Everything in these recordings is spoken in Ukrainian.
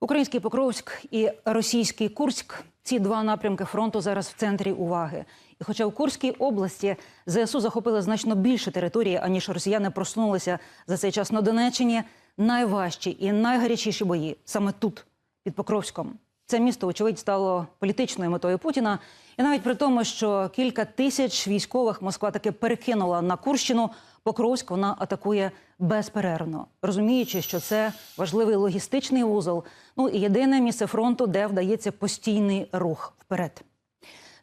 Український Покровськ і російський Курськ ці два напрямки фронту зараз в центрі уваги. І хоча в Курській області ЗСУ захопили значно більше території, аніж росіяни просунулися за цей час на Донеччині, найважчі і найгарячіші бої саме тут, під Покровськом. Це місто, очевидь, стало політичною метою Путіна. І навіть при тому, що кілька тисяч військових Москва таки перекинула на Курщину, Покровськ вона атакує безперервно, розуміючи, що це важливий логістичний вузол. Ну і єдине місце фронту, де вдається постійний рух вперед.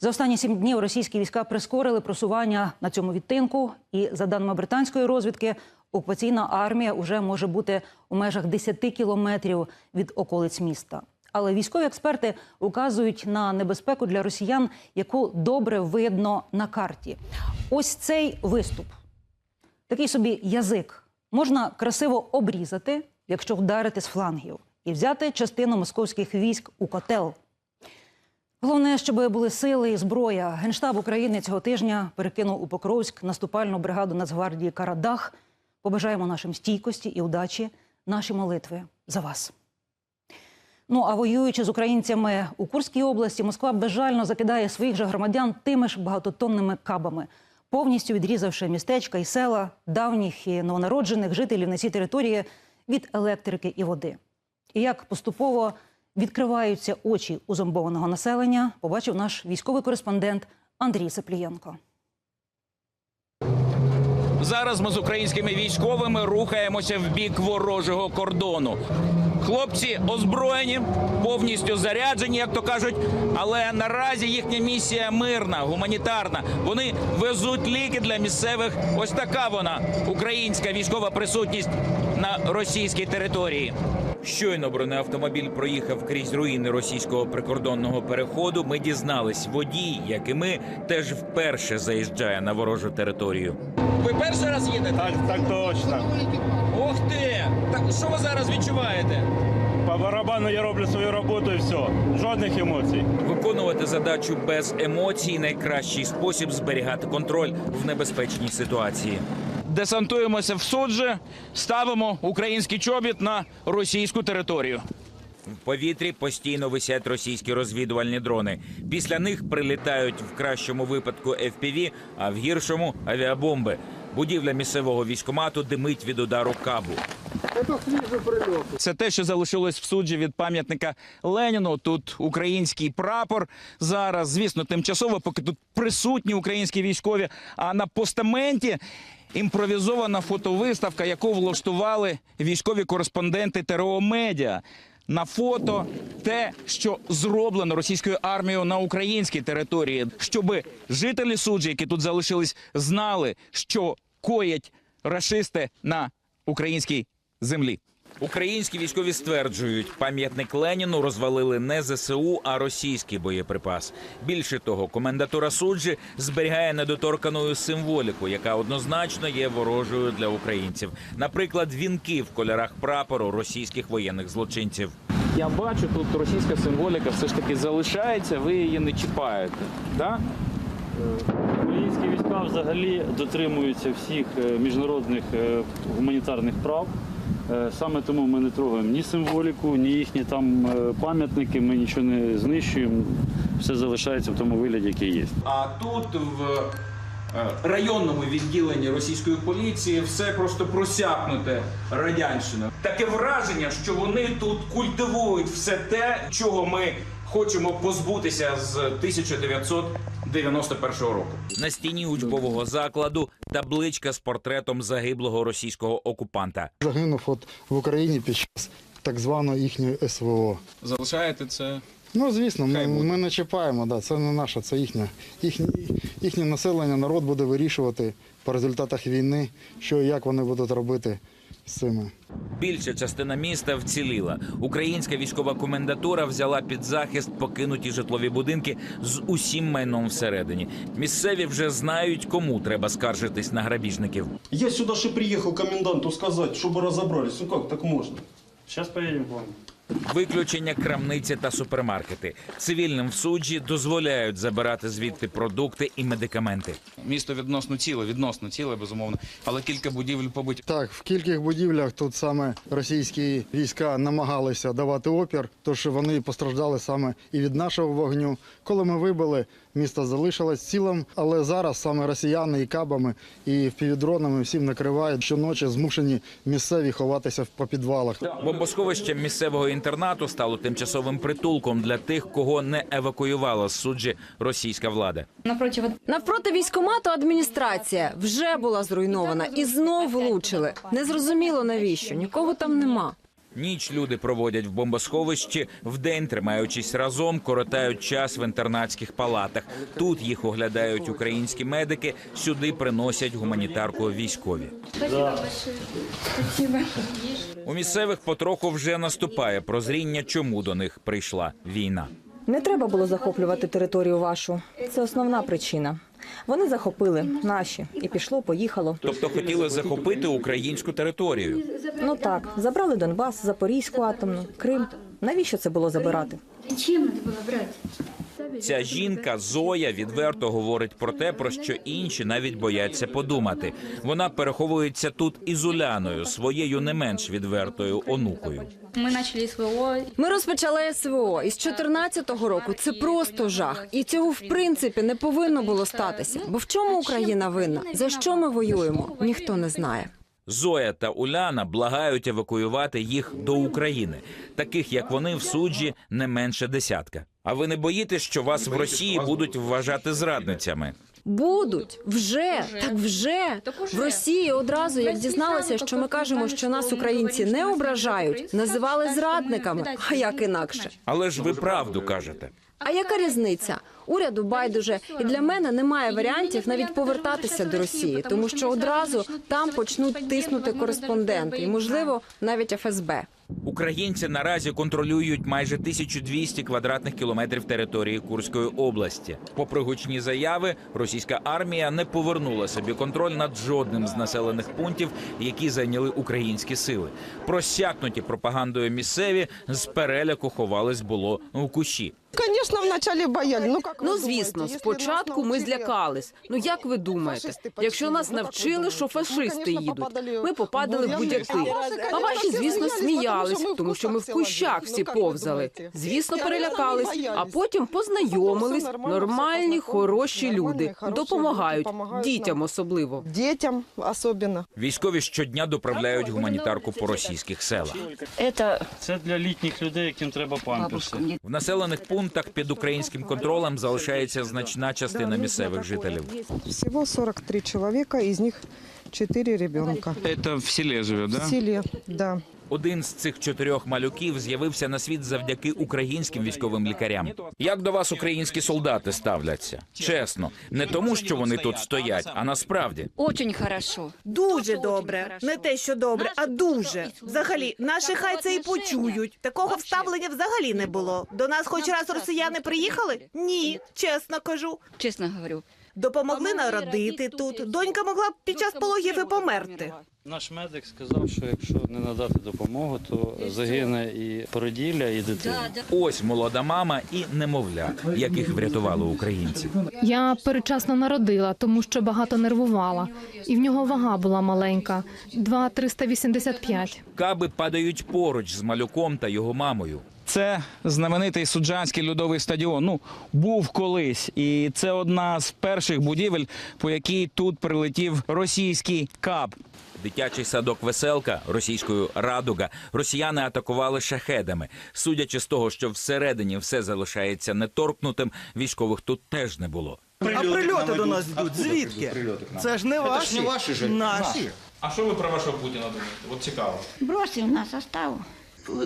За останні сім днів російські війська прискорили просування на цьому відтинку. І за даними британської розвідки, окупаційна армія вже може бути у межах 10 кілометрів від околиць міста. Але військові експерти указують на небезпеку для росіян, яку добре видно на карті. Ось цей виступ, такий собі язик, можна красиво обрізати, якщо вдарити з флангів, і взяти частину московських військ у котел. Головне, щоб були сили і зброя. Генштаб України цього тижня перекинув у Покровськ наступальну бригаду Нацгвардії Карадах. Побажаємо нашим стійкості і удачі, наші молитви за вас. Ну а воюючи з українцями у Курській області, Москва безжально закидає своїх же громадян тими ж багатотонними кабами, повністю відрізавши містечка і села давніх і новонароджених жителів на цій території від електрики і води. І як поступово відкриваються очі у зомбованого населення, побачив наш військовий кореспондент Андрій Сеплієнко. Зараз ми з українськими військовими рухаємося в бік ворожого кордону. Хлопці озброєні, повністю заряджені, як то кажуть. Але наразі їхня місія мирна, гуманітарна. Вони везуть ліки для місцевих. Ось така вона українська військова присутність на російській території. Щойно бронеавтомобіль проїхав крізь руїни російського прикордонного переходу. Ми дізнались, водій, як і ми, теж вперше заїжджає на ворожу територію. Ви перший раз їдете? Так, так точно. Ох ти! Так що ви зараз відчуваєте? По барабану я роблю свою роботу і все. Жодних емоцій. Виконувати задачу без емоцій найкращий спосіб зберігати контроль в небезпечній ситуації. Десантуємося в суджі, ставимо український чобіт на російську територію. В повітрі постійно висять російські розвідувальні дрони. Після них прилітають в кращому випадку FPV, а в гіршому авіабомби. Будівля місцевого військомату димить від удару кабу. Це те, що залишилось в суджі від пам'ятника Леніну. Тут український прапор зараз, звісно, тимчасово, поки тут присутні українські військові. А на постаменті імпровізована фотовиставка, яку влаштували військові кореспонденти ТРО Медіа. На фото те, що зроблено російською армією на українській території, щоб жителі суджі, які тут залишились, знали, що коять рашисти на українській землі. Українські військові стверджують, пам'ятник Леніну розвалили не ЗСУ, а російський боєприпас. Більше того, комендатура суджі зберігає недоторкану символіку, яка однозначно є ворожою для українців. Наприклад, вінки в кольорах прапору російських воєнних злочинців. Я бачу, тут російська символіка все ж таки залишається, ви її не чіпаєте. Да? Українські війська взагалі дотримуються всіх е, міжнародних е, гуманітарних прав. Е, Саме тому ми не трогаємо ні символіку, ні їхні там е, пам'ятники, ми нічого не знищуємо. Все залишається в тому вигляді, який є. А тут в е, районному відділенні російської поліції все просто просякнуте радянщиною. Таке враження, що вони тут культивують все те, чого ми хочемо позбутися з 1991 року. На стіні учбового закладу табличка з портретом загиблого російського окупанта. Загинув от в Україні під час так званої їхньої СВО. Залишаєте це Ну, звісно, ми, ми не чіпаємо, да, це не наше, це їхнє. Їхнє, їхнє населення, народ буде вирішувати по результатах війни, що і як вони будуть робити цими. Більша частина міста вціліла. Українська військова комендатура взяла під захист покинуті житлові будинки з усім майном всередині. Місцеві вже знають, кому треба скаржитись на грабіжників. Я сюди ще приїхав коменданту сказати, щоб розібралися. Ну як так можна? Зараз поїдемо к вам. Виключення крамниці та супермаркети. Цивільним в суджі дозволяють забирати звідти продукти і медикаменти. Місто відносно ціле, відносно ціле, безумовно, але кілька будівель побиті. Так, в кількох будівлях тут саме російські війська намагалися давати опір, тож вони постраждали саме і від нашого вогню. Коли ми вибили, місто залишилось цілим, але зараз саме росіяни і кабами, і впівдронами всім накривають. Щоночі змушені місцеві ховатися по підвалах. Бомбосховище місцевого інтернату стало тимчасовим притулком для тих, кого не евакуювала з суджі російська влада. Напротив Навпроти військомату адміністрація вже була зруйнована і знов влучили. Незрозуміло навіщо, нікого там нема. Ніч люди проводять в бомбосховищі, вдень тримаючись разом, коротають час в інтернатських палатах. Тут їх оглядають українські медики, сюди приносять гуманітарку військові. У місцевих потроху вже наступає прозріння, чому до них прийшла війна. Не треба було захоплювати територію вашу. Це основна причина. Вони захопили наші і пішло, поїхало. Тобто хотіли захопити українську територію. Ну так, забрали Донбас, Запорізьку атомну, Крим. Навіщо це було забирати? Зачем надо было брать? Ця жінка Зоя відверто говорить про те, про що інші навіть бояться подумати. Вона переховується тут із Уляною, своєю не менш відвертою онукою. Мы начали СВО. Ми розпочали СВО із 14-го року. Це просто жах, і цього в принципі не повинно було статися. Бо в чому Україна винна? За що ми воюємо? Ніхто не знає. Зоя та Уляна благають евакуювати їх до України. Таких як вони в суджі не менше десятка. А ви не боїтесь, що вас в Росії будуть вважати зрадницями? Будуть вже так вже в Росії одразу як дізналися, що ми кажемо, що нас українці не ображають, називали зрадниками. А як інакше? Але ж ви правду кажете. А яка різниця? Уряду байдуже, і для мене немає варіантів навіть повертатися до Росії, тому що одразу там почнуть тиснути кореспонденти, і можливо навіть ФСБ. Українці наразі контролюють майже 1200 квадратних кілометрів території Курської області. Попри гучні заяви, російська армія не повернула собі контроль над жодним з населених пунктів, які зайняли українські сили. Просякнуті пропагандою місцеві з переляку ховались було у кущі. Звісно, вначалі боялись. Ну, як Ну, звісно, спочатку ми злякались. Ну як ви думаєте, якщо нас ну, навчили, що фашисти їдуть, ми попадали в будь-який. А ваші, звісно, сміялись, тому що ми в кущах Ну, всі повзали. Звісно, перелякались, а потім познайомились. Нормальні, хороші люди допомагають дітям особливо. Дітям особливо. Військові щодня доправляють гуманітарку по російських селах. Це для літніх людей, яким треба памперси. В населених пунктах під українським контролем залишається значна частина місцевих жителів. Всього 43 чоловіка, із них 4 ребенка. Це в селі живе, В селі, да. Один з цих чотирьох малюків з'явився на світ завдяки українським військовим лікарям. Як до вас українські солдати ставляться? Чесно, не тому, що вони тут стоять, а насправді. Очень хорошо. Дуже добре. Не те, що добре, а дуже. Взагалі, наші хай це і почують. Такого вставлення взагалі не було. До нас хоч раз росіяни приїхали? Ні, чесно кажу. Честно говорю. Допомогли народити тут. Донька могла б під час пологів і померти. Наш медик сказав, що якщо не надати допомогу, то загине і породілля, і дитина. Ось молода мама і немовля, яких врятували українці. Я передчасно народила, тому що багато нервувала. І в нього вага була маленька 2,385. Каби падають поруч з малюком та його мамою. Це знаменитий суджанський льодовий стадіон. Ну був колись, і це одна з перших будівель, по якій тут прилетів російський каб. Дитячий садок Веселка російською радуга росіяни атакували шахедами. Судячи з того, що всередині все залишається неторкнутим, військових тут теж не було. А прильоти до нас йдуть. Звідки? Це ж не ваші. Наші. А що ви про вашого Путіна думаєте? От цікаво. Бросил нас, оставил.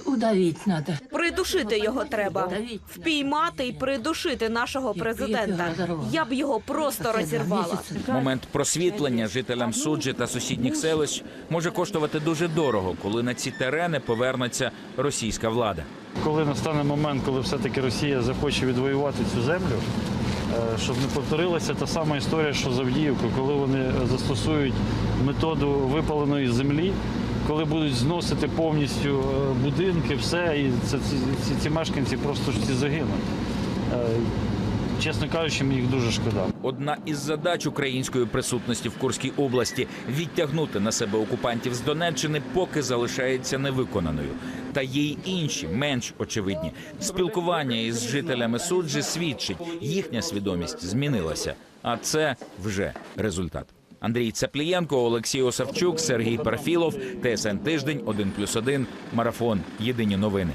Удавіть надо. Придушити його треба. Впіймати і придушити нашого президента. Я б його просто розірвала. Момент просвітлення жителям суджі та сусідніх селищ може коштувати дуже дорого, коли на ці терени повернеться російська влада. Коли настане момент, коли все-таки Росія захоче відвоювати цю землю, е, щоб не повторилася та сама історія, що з Авдіївкою, коли вони застосують методу випаленої землі, коли будуть зносити повністю е, будинки, все, і це, ці, ці, ці мешканці просто ж всі загинуть. Е, Чесно кажучи, мені їх дуже шкода. Одна із задач української присутності в Курській області відтягнути на себе окупантів з Донеччини, поки залишається невиконаною. Та є й інші, менш очевидні. Спілкування із жителями суджі свідчить, їхня свідомість змінилася. А це вже результат. Андрій Цаплієнко, Олексій Осавчук, Сергій Парфілов, ТСН Тиждень, 1+,1, Марафон. Єдині новини.